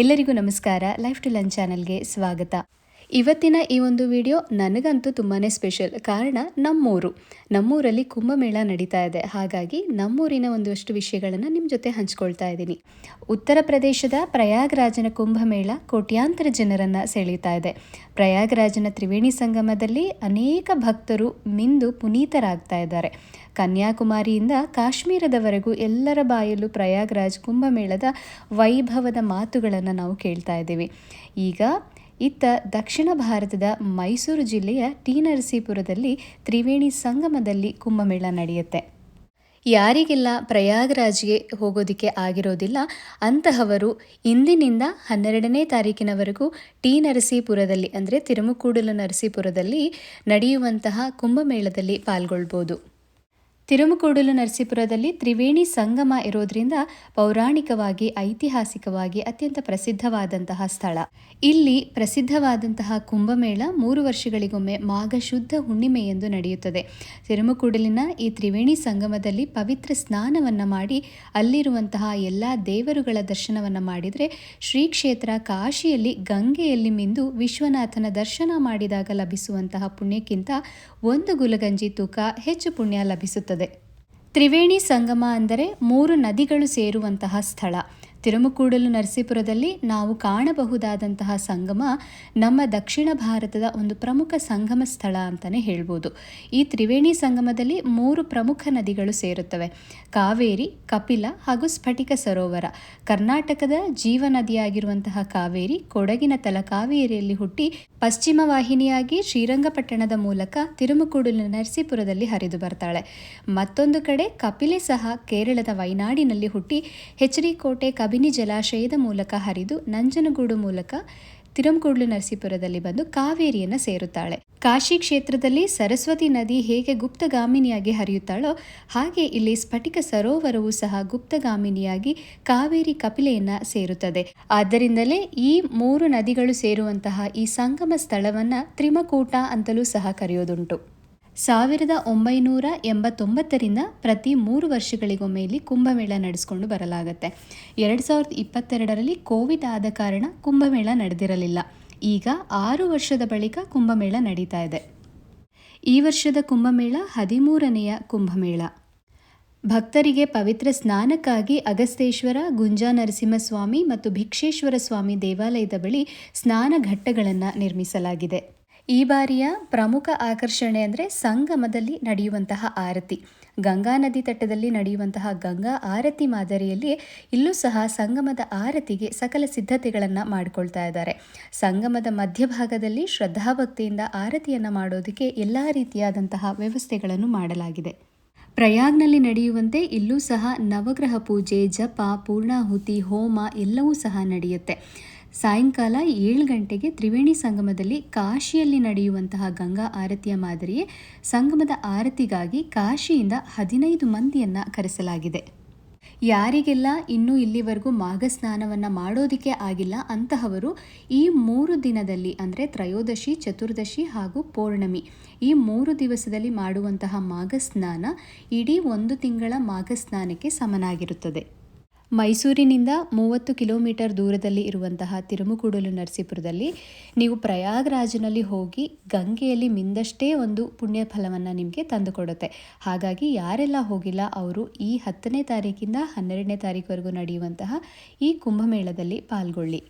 ಎಲ್ಲರಿಗೂ ನಮಸ್ಕಾರ. Life to lunch ಚಾನಲ್ಗೆ ಸ್ವಾಗತ. ಇವತ್ತಿನ ಈ ಒಂದು ವಿಡಿಯೋ ನನಗಂತೂ ತುಂಬಾ ಸ್ಪೆಷಲ್. ಕಾರಣ ನಮ್ಮೂರು. ನಮ್ಮೂರಲ್ಲಿ ಕುಂಭಮೇಳ ನಡೀತಾ ಇದೆ. ಹಾಗಾಗಿ ನಮ್ಮೂರಿನ ಒಂದಷ್ಟು ವಿಷಯಗಳನ್ನು ನಿಮ್ಮ ಜೊತೆ ಹಂಚ್ಕೊಳ್ತಾ ಇದ್ದೀನಿ. ಉತ್ತರ ಪ್ರದೇಶದ ಪ್ರಯಾಗ್ರಾಜನ ಕುಂಭಮೇಳ ಕೋಟ್ಯಾಂತರ ಜನರನ್ನು ಸೆಳೀತಾ ಇದೆ. ಪ್ರಯಾಗ್ರಾಜನ ತ್ರಿವೇಣಿ ಸಂಗಮದಲ್ಲಿ ಅನೇಕ ಭಕ್ತರು ಮಿಂದು ಪುನೀತರಾಗ್ತಾ ಇದ್ದಾರೆ. ಕನ್ಯಾಕುಮಾರಿಯಿಂದ ಕಾಶ್ಮೀರದವರೆಗೂ ಎಲ್ಲರ ಬಾಯಲ್ಲೂ ಪ್ರಯಾಗ್ರಾಜ್ ಕುಂಭಮೇಳದ ವೈಭವದ ಮಾತುಗಳನ್ನು ನಾವು ಕೇಳ್ತಾ ಇದ್ದೀವಿ. ಈಗ ಇತ್ತ ದಕ್ಷಿಣ ಭಾರತದ ಮೈಸೂರು ಜಿಲ್ಲೆಯ ಟಿ ನರಸೀಪುರದಲ್ಲಿ ತ್ರಿವೇಣಿ ಸಂಗಮದಲ್ಲಿ ಕುಂಭಮೇಳ ನಡೆಯುತ್ತೆ. ಯಾರಿಗೆಲ್ಲ ಪ್ರಯಾಗರಾಜ್ಗೆ ಹೋಗೋದಕ್ಕೆ ಆಗಿರೋದಿಲ್ಲ, ಅಂತಹವರು ಇಂದಿನಿಂದ ಹನ್ನೆರಡನೇ ತಾರೀಕಿನವರೆಗೂ ಟಿ ನರಸೀಪುರದಲ್ಲಿ, ಅಂದರೆ ತಿರುಮುಕೂಡಲು ನರಸೀಪುರದಲ್ಲಿ ನಡೆಯುವಂತಹ ಕುಂಭಮೇಳದಲ್ಲಿ ಪಾಲ್ಗೊಳ್ಬೋದು. ತಿರುಮುಕೂಡಲು ನರಸೀಪುರದಲ್ಲಿ ತ್ರಿವೇಣಿ ಸಂಗಮ ಇರೋದ್ರಿಂದ ಪೌರಾಣಿಕವಾಗಿ, ಐತಿಹಾಸಿಕವಾಗಿ ಅತ್ಯಂತ ಪ್ರಸಿದ್ಧವಾದಂತಹ ಸ್ಥಳ. ಇಲ್ಲಿ ಪ್ರಸಿದ್ಧವಾದಂತಹ ಕುಂಭಮೇಳ ಮೂರು ವರ್ಷಗಳಿಗೊಮ್ಮೆ ಮಾಘ ಶುದ್ಧ ಹುಣ್ಣಿಮೆ ಎಂದು ನಡೆಯುತ್ತದೆ. ತಿರುಮುಕೂಡಲಿನ ಈ ತ್ರಿವೇಣಿ ಸಂಗಮದಲ್ಲಿ ಪವಿತ್ರ ಸ್ನಾನವನ್ನು ಮಾಡಿ, ಅಲ್ಲಿರುವಂತಹ ಎಲ್ಲ ದೇವರುಗಳ ದರ್ಶನವನ್ನು ಮಾಡಿದರೆ ಶ್ರೀ ಕ್ಷೇತ್ರ ಕಾಶಿಯಲ್ಲಿ ಗಂಗೆಯಲ್ಲಿ ಮಿಂದು ವಿಶ್ವನಾಥನ ದರ್ಶನ ಮಾಡಿದಾಗ ಲಭಿಸುವಂತಹ ಪುಣ್ಯಕ್ಕಿಂತ ಒಂದು ಗುಲಗಂಜಿ ತೂಕ ಹೆಚ್ಚು ಪುಣ್ಯ ಲಭಿಸುತ್ತದೆ. ತ್ರಿವೇಣಿ ಸಂಗಮ ಅಂದರೆ ಮೂರು ನದಿಗಳು ಸೇರುವಂತಹ ಸ್ಥಳ. ತಿರುಮುಕೂಡಲು ನರಸೀಪುರದಲ್ಲಿ ನಾವು ಕಾಣಬಹುದಾದಂತಹ ಸಂಗಮ ನಮ್ಮ ದಕ್ಷಿಣ ಭಾರತದ ಒಂದು ಪ್ರಮುಖ ಸಂಗಮ ಸ್ಥಳ ಅಂತಲೇ ಹೇಳ್ಬೋದು. ಈ ತ್ರಿವೇಣಿ ಸಂಗಮದಲ್ಲಿ ಮೂರು ಪ್ರಮುಖ ನದಿಗಳು ಸೇರುತ್ತವೆ. ಕಾವೇರಿ, ಕಪಿಲ ಹಾಗೂ ಸ್ಫಟಿಕ ಸರೋವರ. ಕರ್ನಾಟಕದ ಜೀವ ನದಿಯಾಗಿರುವಂತಹ ಕಾವೇರಿ ಕೊಡಗಿನ ತಲಕಾವೇರಿಯಲ್ಲಿ ಹುಟ್ಟಿ ಪಶ್ಚಿಮ ವಾಹಿನಿಯಾಗಿ ಶ್ರೀರಂಗಪಟ್ಟಣದ ಮೂಲಕ ತಿರುಮಕೂಡಲು ನರಸೀಪುರದಲ್ಲಿ ಹರಿದು ಬರ್ತಾಳೆ. ಮತ್ತೊಂದು ಕಡೆ ಕಪಿಲೆ ಸಹ ಕೇರಳದ ವೈನಾಡಿನಲ್ಲಿ ಹುಟ್ಟಿ ಹೆಚ್ಚರಿಕೋಟೆ ಕಬಿನಿ ಜಲಾಶಯದ ಮೂಲಕ ಹರಿದು ನಂಜನಗೂಡು ಮೂಲಕ ತಿರಂಕೂಡ್ಲು ನರಸೀಪುರದಲ್ಲಿ ಬಂದು ಕಾವೇರಿಯನ್ನು ಸೇರುತ್ತಾಳೆ. ಕಾಶಿ ಕ್ಷೇತ್ರದಲ್ಲಿ ಸರಸ್ವತಿ ನದಿ ಹೇಗೆ ಗುಪ್ತಗಾಮಿನಿಯಾಗಿ ಹರಿಯುತ್ತಾಳೋ ಹಾಗೆ ಇಲ್ಲಿ ಸ್ಫಟಿಕ ಸರೋವರವು ಸಹ ಗುಪ್ತಗಾಮಿನಿಯಾಗಿ ಕಾವೇರಿ ಕಪಿಲೆಯನ್ನ ಸೇರುತ್ತದೆ. ಆದ್ದರಿಂದಲೇ ಈ ಮೂರು ನದಿಗಳು ಸೇರುವಂತಹ ಈ ಸಂಗಮ ಸ್ಥಳವನ್ನ ತ್ರಿಮಕೂಟ ಅಂತಲೂ ಸಹ ಕರೆಯೋದುಂಟು. ಸಾವಿರದ ಒಂಬೈನೂರ ಎಂಬತ್ತೊಂಬತ್ತರಿಂದ ಪ್ರತಿ ಮೂರು ವರ್ಷಗಳಿಗೊಮ್ಮೆ ಇಲ್ಲಿ ಕುಂಭಮೇಳ ನಡೆಸ್ಕೊಂಡು ಬರಲಾಗುತ್ತೆ. ಎರಡು ಸಾವಿರದ ಇಪ್ಪತ್ತೆರಡರಲ್ಲಿ ಕೋವಿಡ್ ಆದ ಕಾರಣ ಕುಂಭಮೇಳ ನಡೆದಿರಲಿಲ್ಲ. ಈಗ ಆರು ವರ್ಷದ ಬಳಿಕ ಕುಂಭಮೇಳ ನಡೀತಾ ಇದೆ. ಈ ವರ್ಷದ ಕುಂಭಮೇಳ ಹದಿಮೂರನೆಯ ಕುಂಭಮೇಳ. ಭಕ್ತರಿಗೆ ಪವಿತ್ರ ಸ್ನಾನಕ್ಕಾಗಿ ಅಗಸ್ತೇಶ್ವರ ಗುಂಜಾ ನರಸಿಂಹಸ್ವಾಮಿ ಮತ್ತು ಭಿಕ್ಷೇಶ್ವರ ಸ್ವಾಮಿ ದೇವಾಲಯದ ಬಳಿ ಸ್ನಾನ ಘಟ್ಟಗಳನ್ನು ನಿರ್ಮಿಸಲಾಗಿದೆ. ಈ ಬಾರಿಯ ಪ್ರಮುಖ ಆಕರ್ಷಣೆ ಅಂದರೆ ಸಂಗಮದಲ್ಲಿ ನಡೆಯುವಂತಹ ಆರತಿ. ಗಂಗಾ ನದಿ ತಟ್ಟದಲ್ಲಿ ನಡೆಯುವಂತಹ ಗಂಗಾ ಆರತಿ ಮಾದರಿಯಲ್ಲಿ ಇಲ್ಲೂ ಸಹ ಸಂಗಮದ ಆರತಿಗೆ ಸಕಲ ಸಿದ್ಧತೆಗಳನ್ನು ಮಾಡಿಕೊಳ್ತಾ ಇದ್ದಾರೆ. ಸಂಗಮದ ಮಧ್ಯಭಾಗದಲ್ಲಿ ಶ್ರದ್ಧಾಭಕ್ತಿಯಿಂದ ಆರತಿಯನ್ನು ಮಾಡೋದಕ್ಕೆ ಎಲ್ಲ ರೀತಿಯಾದಂತಹ ವ್ಯವಸ್ಥೆಗಳನ್ನು ಮಾಡಲಾಗಿದೆ. ಪ್ರಯಾಗ್ನಲ್ಲಿ ನಡೆಯುವಂತೆ ಇಲ್ಲೂ ಸಹ ನವಗ್ರಹ ಪೂಜೆ, ಜಪ, ಪೂರ್ಣಾಹುತಿ, ಹೋಮ ಎಲ್ಲವೂ ಸಹ ನಡೆಯುತ್ತೆ. ಸಾಯಂಕಾಲ ಏಳು ಗಂಟೆಗೆ ತ್ರಿವೇಣಿ ಸಂಗಮದಲ್ಲಿ ಕಾಶಿಯಲ್ಲಿ ನಡೆಯುವಂತಹ ಗಂಗಾ ಆರತಿಯ ಮಾದರಿಯೇ ಸಂಗಮದ ಆರತಿಗಾಗಿ ಕಾಶಿಯಿಂದ ಹದಿನೈದು ಮಂದಿಯನ್ನು ಕರೆಸಲಾಗಿದೆ. ಯಾರಿಗೆಲ್ಲ ಇನ್ನೂ ಇಲ್ಲಿವರೆಗೂ ಮಾಘ ಸ್ನಾನವನ್ನು ಮಾಡೋದಕ್ಕೆ ಆಗಿಲ್ಲ ಅಂತಹವರು ಈ ಮೂರು ದಿನದಲ್ಲಿ ಅಂದರೆ ತ್ರಯೋದಶಿ, ಚತುರ್ದಶಿ ಹಾಗೂ ಪೌರ್ಣಮಿ ಈ ಮೂರು ದಿವಸದಲ್ಲಿ ಮಾಡುವಂತಹ ಮಾಘ ಸ್ನಾನ ಇಡೀ ಒಂದು ತಿಂಗಳ ಮಾಘ ಸ್ನಾನಕ್ಕೆ ಸಮನಾಗಿರುತ್ತದೆ. ಮೈಸೂರಿನಿಂದ ಮೂವತ್ತು ಕಿಲೋಮೀಟರ್ ದೂರದಲ್ಲಿ ಇರುವಂತಹ ತಿರುಮುಕೂಡಲು ನರಸೀಪುರದಲ್ಲಿ ನೀವು ಪ್ರಯಾಗ್ರಾಜ್ನಲ್ಲಿ ಹೋಗಿ ಗಂಗೆಯಲ್ಲಿ ಮಿಂದಷ್ಟೇ ಒಂದು ಪುಣ್ಯ ಫಲವನ್ನು ನಿಮಗೆ ತಂದುಕೊಡುತ್ತೆ. ಹಾಗಾಗಿ ಯಾರೆಲ್ಲ ಹೋಗಿಲ್ಲ, ಅವರು ಈ ಹತ್ತನೇ ತಾರೀಕಿಂದ ಹನ್ನೆರಡನೇ ತಾರೀಕುವರೆಗೂ ನಡೆಯುವಂತಹ ಈ ಕುಂಭಮೇಳದಲ್ಲಿ ಪಾಲ್ಗೊಳ್ಳಿ.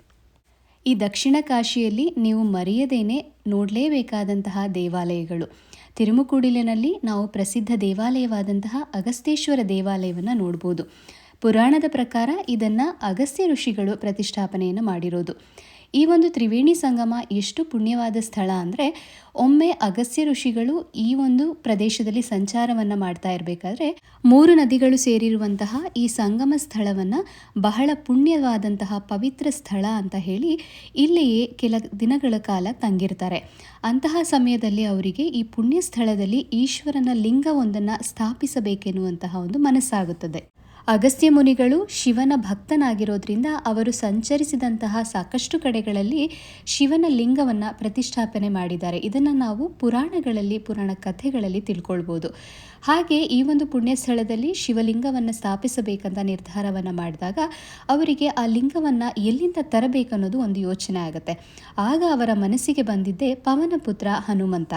ಈ ದಕ್ಷಿಣ ಕಾಶಿಯಲ್ಲಿ ನೀವು ಮರೆಯದೇನೆ ನೋಡಲೇಬೇಕಾದಂತಹ ದೇವಾಲಯಗಳು. ತಿರುಮುಕೂಡಿಲಿನಲ್ಲಿ ನಾವು ಪ್ರಸಿದ್ಧ ದೇವಾಲಯವಾದಂತಹ ಅಗಸ್ತೇಶ್ವರ ದೇವಾಲಯವನ್ನು ನೋಡ್ಬೋದು. ಪುರಾಣದ ಪ್ರಕಾರ ಇದನ್ನು ಅಗಸ್ತ್ಯ ಋಷಿಗಳು ಪ್ರತಿಷ್ಠಾಪನೆಯನ್ನು ಮಾಡಿರೋದು. ಈ ಒಂದು ತ್ರಿವೇಣಿ ಸಂಗಮ ಎಷ್ಟು ಪುಣ್ಯವಾದ ಸ್ಥಳ ಅಂದರೆ ಒಮ್ಮೆ ಅಗಸ್ತ್ಯ ಋಷಿಗಳು ಈ ಒಂದು ಪ್ರದೇಶದಲ್ಲಿ ಸಂಚಾರವನ್ನು ಮಾಡ್ತಾ ಇರಬೇಕಾದ್ರೆ ಮೂರು ನದಿಗಳು ಸೇರಿರುವಂತಹ ಈ ಸಂಗಮ ಸ್ಥಳವನ್ನು ಬಹಳ ಪುಣ್ಯವಾದಂತಹ ಪವಿತ್ರ ಸ್ಥಳ ಅಂತ ಹೇಳಿ ಇಲ್ಲಿಯೇ ಕೆಲ ದಿನಗಳ ಕಾಲ ತಂಗಿರ್ತಾರೆ. ಅಂತಹ ಸಮಯದಲ್ಲಿ ಅವರಿಗೆ ಈ ಪುಣ್ಯ ಸ್ಥಳದಲ್ಲಿ ಈಶ್ವರನ ಲಿಂಗವೊಂದನ್ನು ಸ್ಥಾಪಿಸಬೇಕೆನ್ನುವಂತಹ ಒಂದು ಮನಸ್ಸಾಗುತ್ತದೆ. ಅಗಸ್ತ್ಯ ಮುನಿಗಳು ಶಿವನ ಭಕ್ತನಾಗಿರೋದ್ರಿಂದ ಅವರು ಸಂಚರಿಸಿದಂತಹ ಸಾಕಷ್ಟು ಕಡೆಗಳಲ್ಲಿ ಶಿವನ ಲಿಂಗವನ್ನು ಪ್ರತಿಷ್ಠಾಪನೆ ಮಾಡಿದ್ದಾರೆ. ಇದನ್ನು ನಾವು ಪುರಾಣಗಳಲ್ಲಿ, ಪುರಾಣ ಕಥೆಗಳಲ್ಲಿ ತಿಳ್ಕೊಳ್ಬೋದು. ಹಾಗೆ ಈ ಒಂದು ಪುಣ್ಯ ಸ್ಥಳದಲ್ಲಿ ಶಿವಲಿಂಗವನ್ನು ಸ್ಥಾಪಿಸಬೇಕಂತ ನಿರ್ಧಾರವನ್ನು ಮಾಡಿದಾಗ ಅವರಿಗೆ ಆ ಲಿಂಗವನ್ನು ಎಲ್ಲಿಂದ ತರಬೇಕನ್ನೋದು ಒಂದು ಯೋಚನೆ ಆಗುತ್ತೆ. ಆಗ ಅವರ ಮನಸ್ಸಿಗೆ ಬಂದಿದ್ದೇ ಪವನಪುತ್ರ ಹನುಮಂತ.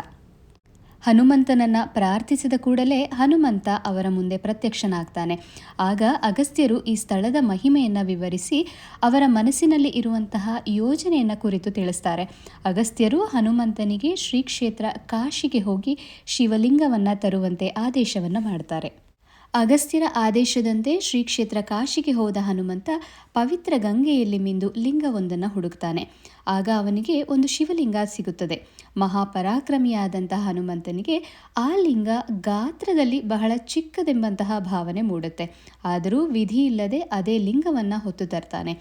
ಹನುಮಂತನನ್ನ ಪ್ರಾರ್ಥಿಸಿದ ಕೂಡಲೇ ಹನುಮಂತ ಅವರ ಮುಂದೆ ಪ್ರತ್ಯಕ್ಷನಾಗ್ತಾನೆ. ಆಗ ಅಗಸ್ತ್ಯರು ಈ ಸ್ಥಳದ ಮಹಿಮೆಯನ್ನು ವಿವರಿಸಿ ಅವರ ಮನಸ್ಸಿನಲ್ಲಿ ಇರುವಂತಹ ಯೋಜನೆಯನ್ನು ಕುರಿತು ತಿಳಿಸ್ತಾರೆ. ಅಗಸ್ತ್ಯರು ಹನುಮಂತನಿಗೆ ಶ್ರೀ ಕ್ಷೇತ್ರ ಕಾಶಿಗೆ ಹೋಗಿ ಶಿವಲಿಂಗವನ್ನು ತರುವಂತೆ ಆದೇಶವನ್ನು ಮಾಡ್ತಾರೆ. ಅಗಸ್ತ್ಯರ ಆದೇಶದಂತೆ ಶ್ರೀ ಕ್ಷೇತ್ರ ಕಾಶಿಗೆ ಹೋದ ಹನುಮಂತ ಪವಿತ್ರ ಗಂಗೆಯಲ್ಲಿ ಮಿಂದು ಲಿಂಗವೊಂದನ್ನು ಹುಡುಕ್ತಾನೆ. ಆಗ ಅವನಿಗೆ ಒಂದು ಶಿವಲಿಂಗ ಸಿಗುತ್ತದೆ. ಮಹಾಪರಾಕ್ರಮಿಯಾದಂತಹ ಹನುಮಂತನಿಗೆ ಆ ಲಿಂಗ ಗಾತ್ರದಲ್ಲಿ ಬಹಳ ಚಿಕ್ಕದೆಂಬಂತಹ ಭಾವನೆ ಮೂಡುತ್ತೆ. ಆದರೂ ವಿಧಿ ಇಲ್ಲದೆ ಅದೇ ಲಿಂಗವನ್ನು ಹೊತ್ತು ತರ್ತಾನೆ.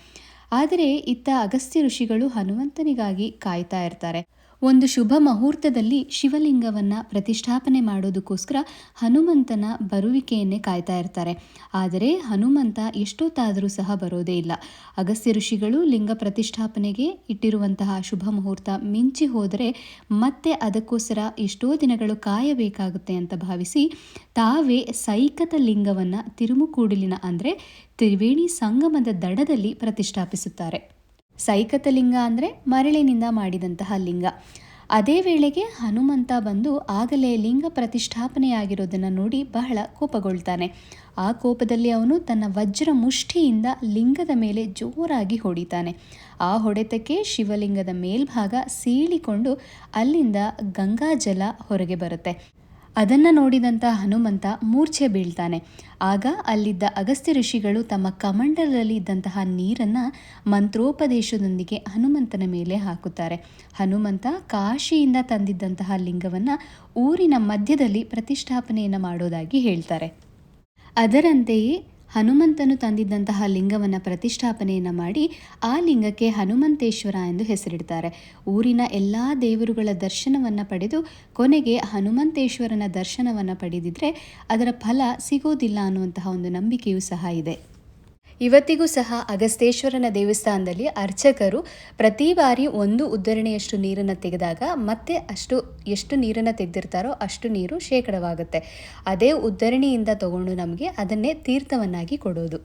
ಆದರೆ ಇತ್ತ ಅಗಸ್ತ್ಯ ಋಷಿಗಳು ಹನುಮಂತನಿಗಾಗಿ ಕಾಯ್ತಾ ಇರ್ತಾರೆ. ಒಂದು ಶುಭ ಮುಹೂರ್ತದಲ್ಲಿ ಶಿವಲಿಂಗವನ್ನು ಪ್ರತಿಷ್ಠಾಪನೆ ಮಾಡೋದಕ್ಕೋಸ್ಕರ ಹನುಮಂತನ ಬರುವಿಕೆಯನ್ನೇ ಕಾಯ್ತಾ ಇರ್ತಾರೆ. ಆದರೆ ಹನುಮಂತ ಎಷ್ಟೊತ್ತಾದರೂ ಸಹ ಬರೋದೇ ಇಲ್ಲ. ಅಗಸ್ತ್ಯ ಋಷಿಗಳು ಲಿಂಗ ಪ್ರತಿಷ್ಠಾಪನೆಗೆ ಇಟ್ಟಿರುವಂತಹ ಶುಭ ಮುಹೂರ್ತ ಮಿಂಚಿ ಹೋದರೆ ಮತ್ತೆ ಅದಕ್ಕೋಸ್ಕರ ಎಷ್ಟೋ ದಿನಗಳು ಕಾಯಬೇಕಾಗುತ್ತೆ ಅಂತ ಭಾವಿಸಿ ತಾವೇ ಸೈಕತ ಲಿಂಗವನ್ನು ತಿರುಮುಕೂಡಿಲಿನ ಅಂದರೆ ತ್ರಿವೇಣಿ ಸಂಗಮದ ದಡದಲ್ಲಿ ಪ್ರತಿಷ್ಠಾಪಿಸುತ್ತಾರೆ. ಸೈಕತಲಿಂಗ ಅಂದರೆ ಮರಳಿನಿಂದ ಮಾಡಿದಂತಹ ಲಿಂಗ. ಅದೇ ವೇಳೆಗೆ ಹನುಮಂತ ಬಂದು ಆಗಲೇ ಲಿಂಗ ಪ್ರತಿಷ್ಠಾಪನೆಯಾಗಿರೋದನ್ನು ನೋಡಿ ಬಹಳ ಕೋಪಗೊಳ್ತಾನೆ. ಆ ಕೋಪದಲ್ಲಿ ಅವನು ತನ್ನ ವಜ್ರ ಮುಷ್ಠಿಯಿಂದ ಲಿಂಗದ ಮೇಲೆ ಜೋರಾಗಿ ಹೊಡಿತಾನೆ. ಆ ಹೊಡೆತಕ್ಕೆ ಶಿವಲಿಂಗದ ಮೇಲ್ಭಾಗ ಸೀಳಿಕೊಂಡು ಅಲ್ಲಿಂದ ಗಂಗಾಜಲ ಹೊರಗೆ ಬರುತ್ತೆ. ಅದನ್ನು ನೋಡಿದಂಥ ಹನುಮಂತ ಮೂರ್ಛೆ ಬೀಳ್ತಾನೆ. ಆಗ ಅಲ್ಲಿದ್ದ ಅಗಸ್ತ್ಯ ಋಷಿಗಳು ತಮ್ಮ ಕಮಂಡಲದಲ್ಲಿ ಇದ್ದಂತಹ ನೀರನ್ನು ಮಂತ್ರೋಪದೇಶದೊಂದಿಗೆ ಹನುಮಂತನ ಮೇಲೆ ಹಾಕುತ್ತಾರೆ. ಹನುಮಂತ ಕಾಶಿಯಿಂದ ತಂದಿದ್ದಂತಹ ಲಿಂಗವನ್ನು ಊರಿನ ಮಧ್ಯದಲ್ಲಿ ಪ್ರತಿಷ್ಠಾಪನೆಯನ್ನು ಮಾಡೋದಾಗಿ ಹೇಳ್ತಾರೆ. ಅದರಂತೆಯೇ ಹನುಮಂತನು ತಂದಿದ್ದಂತಹ ಲಿಂಗವನ್ನು ಪ್ರತಿಷ್ಠಾಪನೆಯನ್ನು ಮಾಡಿ ಆ ಲಿಂಗಕ್ಕೆ ಹನುಮಂತೇಶ್ವರ ಎಂದು ಹೆಸರಿಡ್ತಾರೆ. ಊರಿನ ಎಲ್ಲ ದೇವರುಗಳ ದರ್ಶನವನ್ನು ಪಡೆದು ಕೊನೆಗೆ ಹನುಮಂತೇಶ್ವರನ ದರ್ಶನವನ್ನು ಪಡೆದಿದ್ರೆ ಅದರ ಫಲ ಸಿಗೋದಿಲ್ಲ ಅನ್ನುವಂತಹ ಒಂದು ನಂಬಿಕೆಯೂ ಸಹ ಇದೆ. ಇವತ್ತಿಗೂ ಸಹ ಅಗಸ್ತೇಶ್ವರನ ದೇವಸ್ಥಾನದಲ್ಲಿ ಅರ್ಚಕರು ಪ್ರತಿ ಬಾರಿ ಒಂದು ಉದ್ದರಣೆಯಷ್ಟು ನೀರನ್ನು ತೆಗೆದಾಗ ಮತ್ತೆ ಅಷ್ಟು, ಎಷ್ಟು ನೀರನ್ನು ತೆಗೆದಿರ್ತಾರೋ ಅಷ್ಟು ನೀರು ಶೇಕಡವಾಗುತ್ತೆ. ಅದೇ ಉದ್ದರಣೆಯಿಂದ ತಗೊಂಡು ನಮಗೆ ಅದನ್ನೇ ತೀರ್ಥವನ್ನಾಗಿ ಕೊಡೋದು.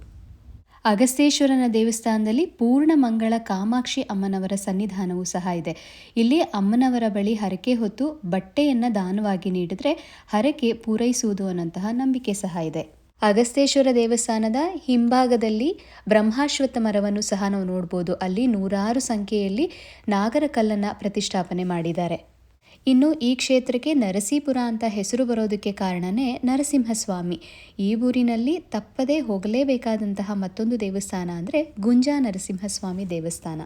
ಅಗಸ್ತೇಶ್ವರನ ದೇವಸ್ಥಾನದಲ್ಲಿ ಪೂರ್ಣ ಮಂಗಳ ಕಾಮಾಕ್ಷಿ ಅಮ್ಮನವರ ಸನ್ನಿಧಾನವೂ ಸಹ ಇದೆ. ಇಲ್ಲಿ ಅಮ್ಮನವರ ಬಳಿ ಹರಕೆ ಹೊತ್ತು ಬಟ್ಟೆಯನ್ನು ದಾನವಾಗಿ ನೀಡಿದರೆ ಹರಕೆ ಪೂರೈಸುವುದು ಅನ್ನಂತಹ ನಂಬಿಕೆ ಸಹ ಇದೆ. ಅಗಸ್ತೇಶ್ವರ ದೇವಸ್ಥಾನದ ಹಿಂಭಾಗದಲ್ಲಿ ಬ್ರಹ್ಮಾಶ್ವತ್ಥ ಮರವನ್ನು ಸಹ ನಾವು ನೋಡ್ಬೋದು. ಅಲ್ಲಿ ನೂರಾರು ಸಂಖ್ಯೆಯಲ್ಲಿ ನಾಗರ ಕಲ್ಲನ್ನು ಪ್ರತಿಷ್ಠಾಪನೆ ಮಾಡಿದ್ದಾರೆ. ಇನ್ನು ಈ ಕ್ಷೇತ್ರಕ್ಕೆ ನರಸೀಪುರ ಅಂತ ಹೆಸರು ಬರೋದಕ್ಕೆ ಕಾರಣನೇ ನರಸಿಂಹಸ್ವಾಮಿ. ಈ ಊರಿನಲ್ಲಿ ತಪ್ಪದೇ ಹೋಗಲೇಬೇಕಾದಂತಹ ಮತ್ತೊಂದು ದೇವಸ್ಥಾನ ಅಂದರೆ ಗುಂಜಾ ನರಸಿಂಹಸ್ವಾಮಿ ದೇವಸ್ಥಾನ.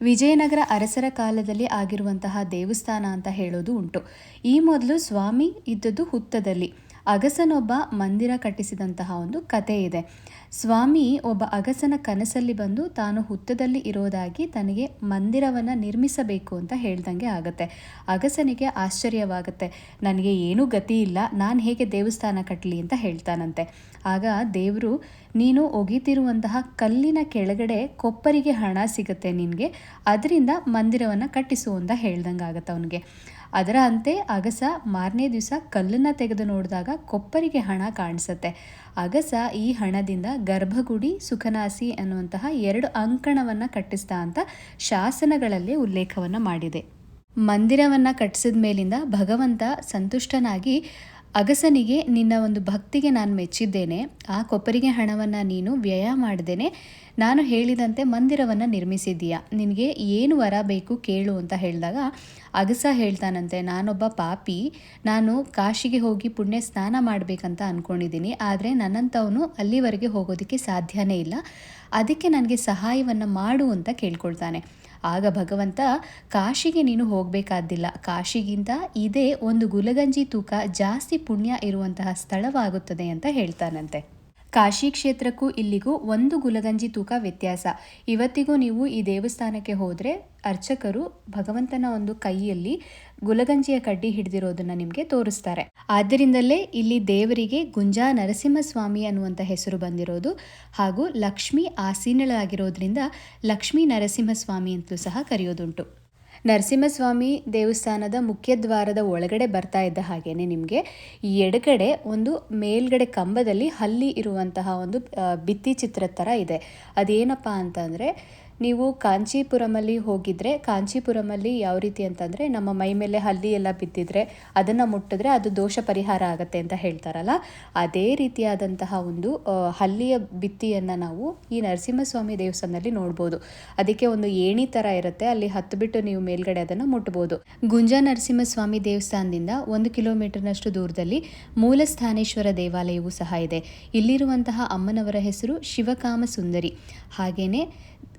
ವಿಜಯನಗರ ಅರಸರ ಕಾಲದಲ್ಲಿ ಆಗಿರುವಂತಹ ದೇವಸ್ಥಾನ ಅಂತ ಹೇಳೋದು ಉಂಟು. ಈ ಮೊದಲು ಸ್ವಾಮಿ ಇದ್ದದ್ದು ಹುತ್ತದಲ್ಲಿ. ಅಗಸನೊಬ್ಬ ಮಂದಿರ ಕಟ್ಟಿಸಿದಂತಹ ಒಂದು ಕತೆ ಇದೆ. ಸ್ವಾಮಿ ಒಬ್ಬ ಅಗಸನ ಕನಸಲ್ಲಿ ಬಂದು ತಾನು ಹುತ್ತದಲ್ಲಿ ಇರೋದಾಗಿ ತನಗೆ ಮಂದಿರವನ್ನು ನಿರ್ಮಿಸಬೇಕು ಅಂತ ಹೇಳ್ದಂಗೆ ಆಗುತ್ತೆ. ಅಗಸನಿಗೆ ಆಶ್ಚರ್ಯವಾಗುತ್ತೆ. ನನಗೆ ಏನೂ ಗತಿ ಇಲ್ಲ. ನಾನು ಹೇಗೆ ದೇವಸ್ಥಾನ ಕಟ್ಟಲಿ ಅಂತ ಹೇಳ್ತಾನಂತೆ. ಆಗ ದೇವರು, ನೀನು ಒಗಿತಿರುವಂತಹ ಕಲ್ಲಿನ ಕೆಳಗಡೆ ಕೊಪ್ಪರಿಗೆ ಹಣ ಸಿಗುತ್ತೆ ನಿನಗೆ. ಅದರಿಂದ ಮಂದಿರವನ್ನು ಕಟ್ಟಿಸು ಅಂತ ಹೇಳ್ದಂಗೆ ಆಗುತ್ತೆ ಅವನಿಗೆ. ಅದರ ಅಂತೆ ಅಗಸ ಮಾರನೇ ದಿವಸ ಕಲ್ಲನ್ನು ತೆಗೆದು ನೋಡಿದಾಗ ಕೊಪ್ಪರಿಗೆ ಹಣ ಕಾಣಿಸುತ್ತೆ. ಅಗಸ ಈ ಹಣದಿಂದ ಗರ್ಭಗುಡಿ, ಸುಖನಾಸಿ ಅನ್ನುವಂತಹ ಎರಡು ಅಂಕಣವನ್ನು ಕಟ್ಟಿಸ್ತಾ ಅಂತ ಶಾಸನಗಳಲ್ಲಿ ಉಲ್ಲೇಖವನ್ನು ಮಾಡಿದೆ. ಮಂದಿರವನ್ನು ಕಟ್ಟಿಸಿದ ಮೇಲಿಂದ ಭಗವಂತ ಸಂತುಷ್ಟನಾಗಿ ಅಗಸನಿಗೆ ನಿನ್ನ ಒಂದು ಭಕ್ತಿಗೆ ನಾನು ಮೆಚ್ಚಿದ್ದೇನೆ. ಆ ಕೊಪ್ಪರಿಗೆ ಹಣವನ್ನು ನೀನು ವ್ಯಯ ಮಾಡ್ದೇನೆ. ನಾನು ಹೇಳಿದಂತೆ ಮಂದಿರವನ್ನು ನಿರ್ಮಿಸಿದ್ದೀಯಾ. ನಿನಗೆ ಏನು ವರ ಬೇಕು ಕೇಳು ಅಂತ ಹೇಳಿದಾಗ, ಅಗಸ ಹೇಳ್ತಾನಂತೆ, ನಾನೊಬ್ಬ ಪಾಪಿ. ನಾನು ಕಾಶಿಗೆ ಹೋಗಿ ಪುಣ್ಯ ಸ್ನಾನ ಮಾಡಬೇಕಂತ ಅಂದ್ಕೊಂಡಿದ್ದೀನಿ ಆದರೆ ನನ್ನಂಥವನು ಅಲ್ಲಿವರೆಗೆ ಹೋಗೋದಕ್ಕೆ ಸಾಧ್ಯನೇ ಇಲ್ಲ. ಅದಕ್ಕೆ ನನಗೆ ಸಹಾಯವನ್ನು ಮಾಡು ಅಂತ ಕೇಳ್ಕೊಳ್ತಾನೆ. ಆಗ ಭಗವಂತ, ಕಾಶಿಗೆ ನೀನು ಹೋಗಬೇಕಾದ್ದಿಲ್ಲ. ಕಾಶಿಗಿಂತ ಇದೇ ಒಂದು ಗುಲಗಂಜಿ ತೂಕ ಜಾಸ್ತಿ ಪುಣ್ಯ ಇರುವಂತಹ ಸ್ಥಳವಾಗುತ್ತದೆ ಅಂತ ಹೇಳ್ತಾನಂತೆ. ಕಾಶಿ ಕ್ಷೇತ್ರಕ್ಕೂ ಇಲ್ಲಿಗೂ ಒಂದು ಗುಲಗಂಜಿ ತೂಕ ವ್ಯತ್ಯಾಸ. ಇವತ್ತಿಗೂ ನೀವು ಈ ದೇವಸ್ಥಾನಕ್ಕೆ ಹೋದರೆ ಅರ್ಚಕರು ಭಗವಂತನ ಒಂದು ಕೈಯಲ್ಲಿ ಗುಲಗಂಜಿಯ ಕಡ್ಡಿ ಹಿಡಿದಿರೋದನ್ನ ನಿಮಗೆ ತೋರಿಸ್ತಾರೆ. ಆದ್ದರಿಂದಲೇ ಇಲ್ಲಿ ದೇವರಿಗೆ ಗುಂಜಾ ನರಸಿಂಹಸ್ವಾಮಿ ಅನ್ನುವಂಥ ಹೆಸರು ಬಂದಿರೋದು ಹಾಗೂ ಲಕ್ಷ್ಮಿ ಆಸೀನಳಾಗಿರೋದ್ರಿಂದ ಲಕ್ಷ್ಮೀ ನರಸಿಂಹಸ್ವಾಮಿ ಅಂತಲೂ ಸಹ ಕರೆಯೋದುಂಟು. ನರಸಿಂಹಸ್ವಾಮಿ ದೇವಸ್ಥಾನದ ಮುಖ್ಯ ದ್ವಾರದ ಒಳಗಡೆ ಬರ್ತಾ ಇದ್ದ ಹಾಗೇನೆ ನಿಮಗೆ, ಎಡಗಡೆ ಒಂದು ಮೇಲ್ಗಡೆ ಕಂಬದಲ್ಲಿ ಹಲ್ಲಿ ಇರುವಂತಹ ಒಂದು ಭಿತ್ತಿ ಚಿತ್ರ ಥರ ಇದೆ. ಅದೇನಪ್ಪ ಅಂತಂದರೆ ನೀವು ಕಾಂಚೀಪುರಮಲ್ಲಿ ಹೋಗಿದ್ರೆ, ಕಾಂಚೀಪುರಮಲ್ಲಿ ಯಾವ ರೀತಿ ಅಂತಂದರೆ ನಮ್ಮ ಮೈ ಮೇಲೆ ಹಲ್ಲಿ ಎಲ್ಲ ಬಿದ್ದಿದ್ರೆ ಅದನ್ನು ಮುಟ್ಟಿದ್ರೆ ಅದು ದೋಷ ಪರಿಹಾರ ಆಗುತ್ತೆ ಅಂತ ಹೇಳ್ತಾರಲ್ಲ. ಅದೇ ರೀತಿಯಾದಂತಹ ಒಂದು ಹಲ್ಲಿಯ ಬಿತ್ತಿಯನ್ನು ನಾವು ಈ ನರಸಿಂಹಸ್ವಾಮಿ ದೇವಸ್ಥಾನದಲ್ಲಿ ನೋಡ್ಬೋದು. ಅದಕ್ಕೆ ಒಂದು ಏಣಿ ಥರ ಇರುತ್ತೆ, ಅಲ್ಲಿ ಹತ್ತು ಬಿಟ್ಟು ನೀವು ಮೇಲ್ಗಡೆ ಅದನ್ನು ಮುಟ್ಬೋದು. ಗುಂಜಾ ನರಸಿಂಹಸ್ವಾಮಿ ದೇವಸ್ಥಾನದಿಂದ ಒಂದು ಕಿಲೋಮೀಟರ್ನಷ್ಟು ದೂರದಲ್ಲಿ ಮೂಲಸ್ಥಾನೇಶ್ವರ ದೇವಾಲಯವೂ ಸಹ ಇದೆ. ಇಲ್ಲಿರುವಂತಹ ಅಮ್ಮನವರ ಹೆಸರು ಶಿವಕಾಮ ಸುಂದರಿ ಹಾಗೆಯೇ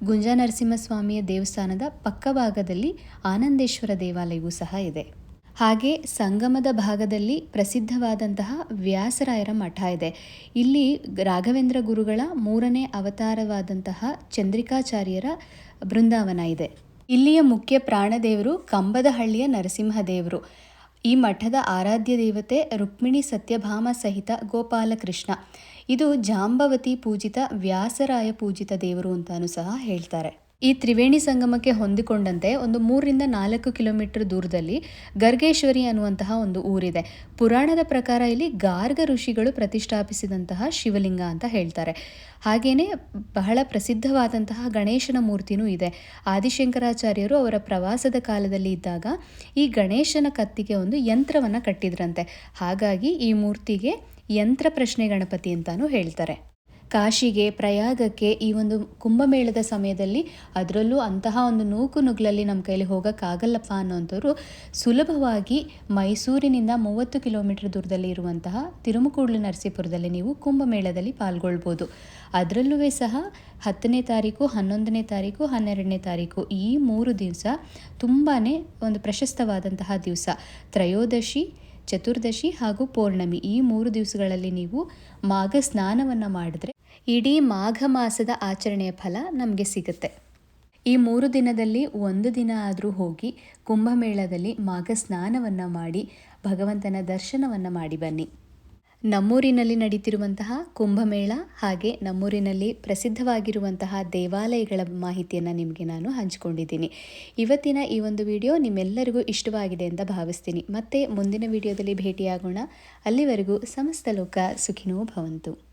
ಗುಂಜಾ ನರಸಿಂಹಸ್ವಾಮಿಯ ದೇವಸ್ಥಾನದ ಪಕ್ಕಭಾಗದಲ್ಲಿ ಆನಂದೇಶ್ವರ ದೇವಾಲಯವೂ ಸಹ ಇದೆ. ಹಾಗೆ ಸಂಗಮದ ಭಾಗದಲ್ಲಿ ಪ್ರಸಿದ್ಧವಾದಂತಹ ವ್ಯಾಸರಾಯರ ಮಠ ಇದೆ. ಇಲ್ಲಿ ರಾಘವೇಂದ್ರ ಗುರುಗಳ ಮೂರನೇ ಅವತಾರವಾದಂತಹ ಚಂದ್ರಿಕಾಚಾರ್ಯರ ಬೃಂದಾವನ ಇದೆ. ಇಲ್ಲಿಯ ಮುಖ್ಯ ಪ್ರಾಣದೇವರು ಕಂಬದಹಳ್ಳಿಯ ನರಸಿಂಹದೇವರು. ಈ ಮಠದ ಆರಾಧ್ಯ ದೇವತೆ ರುಕ್ಮಿಣಿ ಸತ್ಯಭಾಮ ಸಹಿತ ಗೋಪಾಲಕೃಷ್ಣ. ಇದು ಜಾಂಬವತಿ ಪೂಜಿತ ವ್ಯಾಸರಾಯ ಪೂಜಿತ ದೇವರು ಅಂತಾನು ಸಹ ಹೇಳ್ತಾರೆ. ಈ ತ್ರಿವೇಣಿ ಸಂಗಮಕ್ಕೆ ಹೊಂದಿಕೊಂಡಂತೆ ಒಂದು ಮೂರರಿಂದ ನಾಲ್ಕು ಕಿಲೋಮೀಟರ್ ದೂರದಲ್ಲಿ ಗರ್ಗೇಶ್ವರಿ ಅನ್ನುವಂತಹ ಒಂದು ಊರಿದೆ. ಪುರಾಣದ ಪ್ರಕಾರ ಇಲ್ಲಿ ಗಾರ್ಗ ಋಷಿಗಳು ಪ್ರತಿಷ್ಠಾಪಿಸಿದಂತಹ ಶಿವಲಿಂಗ ಅಂತ ಹೇಳ್ತಾರೆ. ಹಾಗೆಯೇ ಬಹಳ ಪ್ರಸಿದ್ಧವಾದಂತಹ ಗಣೇಶನ ಮೂರ್ತಿನೂ ಇದೆ. ಆದಿಶಂಕರಾಚಾರ್ಯರು ಅವರ ಪ್ರವಾಸದ ಕಾಲದಲ್ಲಿ ಇದ್ದಾಗ ಈ ಗಣೇಶನ ಕತ್ತಿಗೆ ಒಂದು ಯಂತ್ರವನ್ನು ಕಟ್ಟಿದ್ರಂತೆ. ಹಾಗಾಗಿ ಈ ಮೂರ್ತಿಗೆ ಯಂತ್ರ ಪ್ರಶ್ನೆ ಗಣಪತಿ ಅಂತಾನೂ ಹೇಳ್ತಾರೆ. ಕಾಶಿಗೆ, ಪ್ರಯಾಗಕ್ಕೆ ಈ ಒಂದು ಕುಂಭಮೇಳದ ಸಮಯದಲ್ಲಿ ಅದರಲ್ಲೂ ಅಂತಹ ಒಂದು ನೂಕು ನುಗ್ಲಲ್ಲಿ ನಮ್ಮ ಕೈಲಿ ಹೋಗೋಕ್ಕಾಗಲ್ಲಪ್ಪ ಅನ್ನೋಂಥವ್ರು ಸುಲಭವಾಗಿ ಮೈಸೂರಿನಿಂದ ಮೂವತ್ತು ಕಿಲೋಮೀಟರ್ ದೂರದಲ್ಲಿ ಇರುವಂತಹ ತಿರುಮಕೂಡ್ಲು ನರಸೀಪುರದಲ್ಲಿ ನೀವು ಕುಂಭಮೇಳದಲ್ಲಿ ಪಾಲ್ಗೊಳ್ಬೋದು. ಅದರಲ್ಲೂ ಸಹ ಹತ್ತನೇ ತಾರೀಕು, ಹನ್ನೊಂದನೇ ತಾರೀಕು, ಹನ್ನೆರಡನೇ ತಾರೀಕು ಈ ಮೂರು ದಿವಸ ತುಂಬಾ ಒಂದು ಪ್ರಶಸ್ತವಾದಂತಹ ದಿವಸ. ತ್ರಯೋದಶಿ, ಚತುರ್ದಶಿ ಹಾಗೂ ಪೌರ್ಣಮಿ ಈ ಮೂರು ದಿವಸಗಳಲ್ಲಿ ನೀವು ಮಾಘ ಸ್ನಾನವನ್ನು ಮಾಡಿದ್ರೆ ಇಡೀ ಮಾಘ ಮಾಸದ ಆಚರಣೆಯ ಫಲ ನಮಗೆ ಸಿಗುತ್ತೆ. ಈ ಮೂರು ದಿನದಲ್ಲಿ ಒಂದು ದಿನ ಆದರೂ ಹೋಗಿ ಕುಂಭಮೇಳದಲ್ಲಿ ಮಾಘ ಸ್ನಾನವನ್ನು ಮಾಡಿ ಭಗವಂತನ ದರ್ಶನವನ್ನು ಮಾಡಿ ಬನ್ನಿ. ನಮ್ಮೂರಿನಲ್ಲಿ ನಡೀತಿರುವಂತಹ ಕುಂಭಮೇಳ ಹಾಗೆ ನಮ್ಮೂರಿನಲ್ಲಿ ಪ್ರಸಿದ್ಧವಾಗಿರುವಂತಹ ದೇವಾಲಯಗಳ ಮಾಹಿತಿಯನ್ನು ನಿಮಗೆ ನಾನು ಹಂಚಿಕೊಂಡಿದ್ದೀನಿ. ಇವತ್ತಿನ ಈ ಒಂದು ವಿಡಿಯೋ ನಿಮ್ಮೆಲ್ಲರಿಗೂ ಇಷ್ಟವಾಗಿದೆ ಅಂತ ಭಾವಿಸ್ತೀನಿ. ಮತ್ತೆ ಮುಂದಿನ ವಿಡಿಯೋದಲ್ಲಿ ಭೇಟಿಯಾಗೋಣ. ಅಲ್ಲಿವರೆಗೂ ಸಮಸ್ತ ಲೋಕ ಸುಖಿನೋ ಭವಂತು.